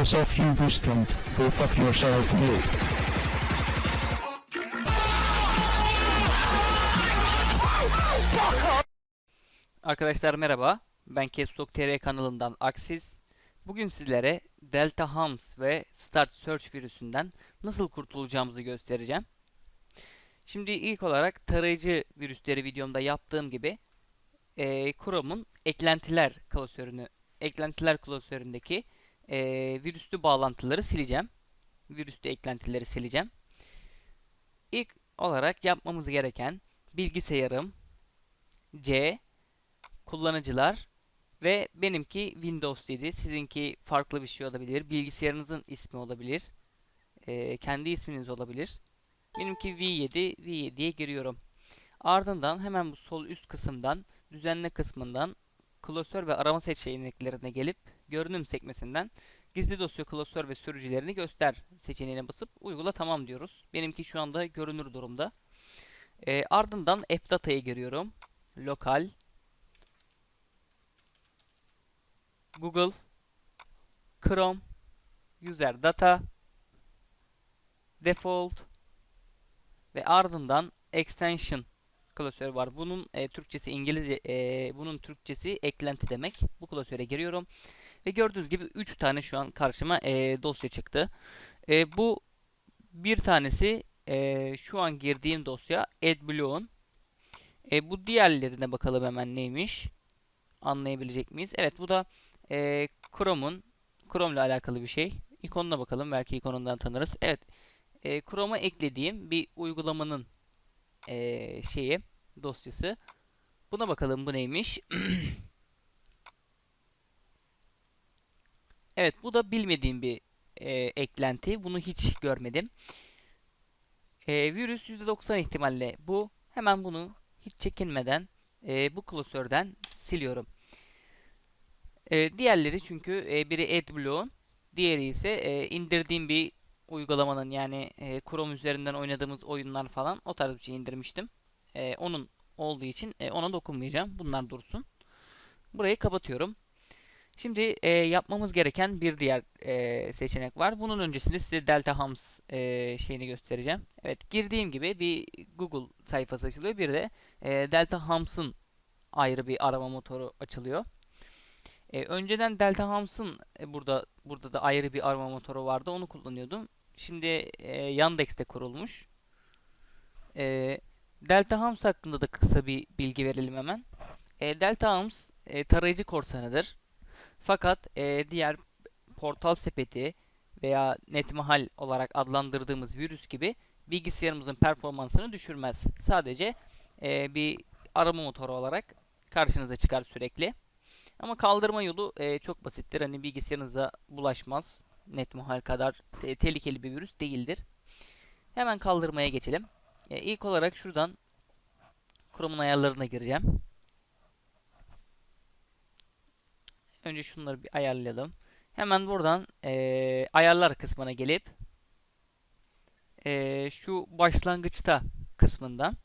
yourself Hugh Go fuck yourself, you. Arkadaşlar merhaba. Ben Capstock TR kanalından Aksiz. Bugün sizlere Delta Hams ve Start Search virüsünden nasıl kurtulacağımızı göstereceğim. Şimdi ilk olarak tarayıcı virüsleri videomda yaptığım gibi eee Chrome'un eklentiler klasörünü, eklentiler klasöründeki eee virüslü bağlantıları sileceğim. Virüslü eklentileri sileceğim. İlk olarak yapmamız gereken bilgisayarım C kullanıcılar ve benimki Windows 7. Sizinki farklı bir şey olabilir. Bilgisayarınızın ismi olabilir. Ee, kendi isminiz olabilir. Benimki V7. V7'ye giriyorum. Ardından hemen bu sol üst kısımdan düzenle kısmından klasör ve arama seçeneklerine gelip görünüm sekmesinden gizli dosya klasör ve sürücülerini göster seçeneğine basıp uygula tamam diyoruz. Benimki şu anda görünür durumda. Ee, ardından AppData'ya giriyorum. Lokal Google, Chrome, User Data, Default ve ardından Extension klasörü var. Bunun e, Türkçesi İngilizce, e, bunun Türkçesi eklenti demek. Bu klasöre giriyorum ve gördüğünüz gibi 3 tane şu an karşıma e, dosya çıktı. E, bu bir tanesi e, şu an girdiğim dosya AdBlue E, bu diğerlerine bakalım hemen neymiş. Anlayabilecek miyiz? Evet bu da e, Chrome'un Chrome ile alakalı bir şey. İkonuna bakalım. Belki ikonundan tanırız. Evet. E, Chrome'a eklediğim bir uygulamanın e, şeyi dosyası. Buna bakalım bu neymiş. evet bu da bilmediğim bir e, eklenti. Bunu hiç görmedim. E, virüs %90 ihtimalle bu. Hemen bunu hiç çekinmeden e, bu klasörden siliyorum. E, diğerleri çünkü e, biri AdBlue, diğeri ise e, indirdiğim bir uygulamanın yani e, Chrome üzerinden oynadığımız oyunlar falan o tarz bir şey indirmiştim. E, onun olduğu için e, ona dokunmayacağım. Bunlar dursun. Burayı kapatıyorum. Şimdi e, yapmamız gereken bir diğer e, seçenek var. Bunun öncesinde size Delta Hams e, şeyini göstereceğim. Evet girdiğim gibi bir Google sayfası açılıyor. Bir de e, Delta Hams'ın ayrı bir arama motoru açılıyor. E, önceden Delta Hams'ın e, burada burada da ayrı bir arama motoru vardı. Onu kullanıyordum. Şimdi e, Yandex'te kurulmuş. E, Delta Hams hakkında da kısa bir bilgi verelim hemen. E, Delta Hams e, tarayıcı korsanıdır. Fakat e, diğer portal sepeti veya netmahal olarak adlandırdığımız virüs gibi bilgisayarımızın performansını düşürmez. Sadece e, bir arama motoru olarak karşınıza çıkar sürekli. Ama kaldırma yolu e, çok basittir. Hani bilgisayarınıza bulaşmaz. Netmuhal kadar te tehlikeli bir virüs değildir. Hemen kaldırmaya geçelim. E, ilk olarak şuradan Chrome'un ayarlarına gireceğim. Önce şunları bir ayarlayalım. Hemen buradan e, ayarlar kısmına gelip e, şu başlangıçta kısmından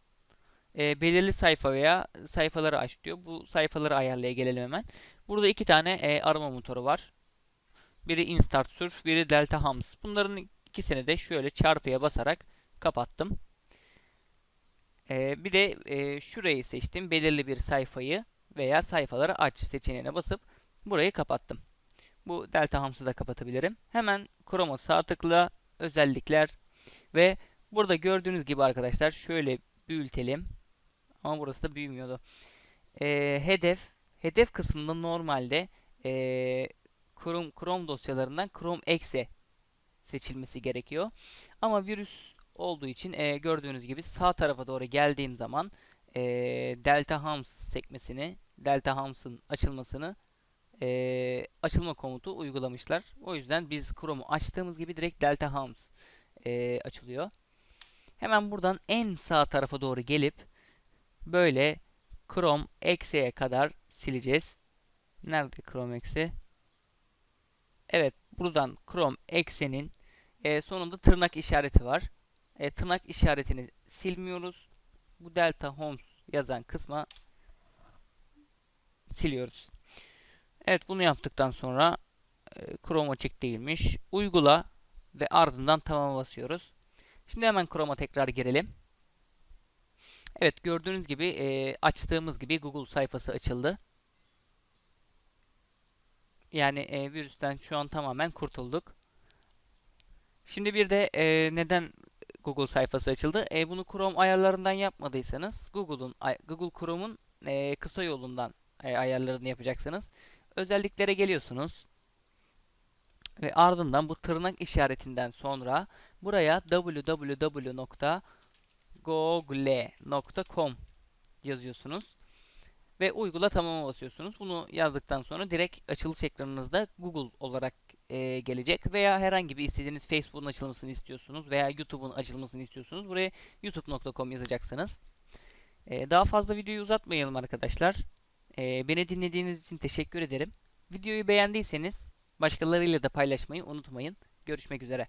e, belirli sayfa veya sayfaları aç diyor. Bu sayfaları ayarlaya gelelim hemen. Burada iki tane e, arama motoru var. Biri Instart Surf, biri Delta Hams. Bunların ikisini de şöyle çarpıya basarak kapattım. E, bir de e, şurayı seçtim. Belirli bir sayfayı veya sayfaları aç seçeneğine basıp burayı kapattım. Bu Delta Hams'ı da kapatabilirim. Hemen Chrome'a sağ tıkla, özellikler ve burada gördüğünüz gibi arkadaşlar şöyle büyütelim. Ama burası da büyümüyordu. Ee, hedef hedef kısmında normalde ee, Chrome, Chrome dosyalarından Chrome Exe seçilmesi gerekiyor. Ama virüs olduğu için e, gördüğünüz gibi sağ tarafa doğru geldiğim zaman e, Delta Hams sekmesini Delta Hams'ın açılmasını e, açılma komutu uygulamışlar. O yüzden biz Chrome'u açtığımız gibi direkt Delta Hams e, açılıyor. Hemen buradan en sağ tarafa doğru gelip böyle Chrome Exe'ye kadar sileceğiz. Nerede Chrome Exe? Evet, buradan Chrome Exe'nin e, sonunda tırnak işareti var. E, tırnak işaretini silmiyoruz. Bu Delta Homes yazan kısma siliyoruz. Evet, bunu yaptıktan sonra e, Chrome açık değilmiş. Uygula ve ardından tamama basıyoruz. Şimdi hemen Chrome'a tekrar girelim. Evet gördüğünüz gibi e, açtığımız gibi Google sayfası açıldı. Yani e, virüsten şu an tamamen kurtulduk. Şimdi bir de e, neden Google sayfası açıldı? E, bunu Chrome ayarlarından yapmadıysanız Google'un Google Chrome'un e, kısa yolundan e, ayarlarını yapacaksınız. Özelliklere geliyorsunuz. Ve ardından bu tırnak işaretinden sonra buraya www.google.com yazıyorsunuz. Ve uygula tamama basıyorsunuz. Bunu yazdıktan sonra direkt açılış ekranınızda Google olarak e, gelecek. Veya herhangi bir istediğiniz Facebook'un açılmasını istiyorsunuz veya YouTube'un açılmasını istiyorsunuz. Buraya youtube.com yazacaksınız. E, daha fazla videoyu uzatmayalım arkadaşlar. E, beni dinlediğiniz için teşekkür ederim. Videoyu beğendiyseniz başkalarıyla da paylaşmayı unutmayın. Görüşmek üzere.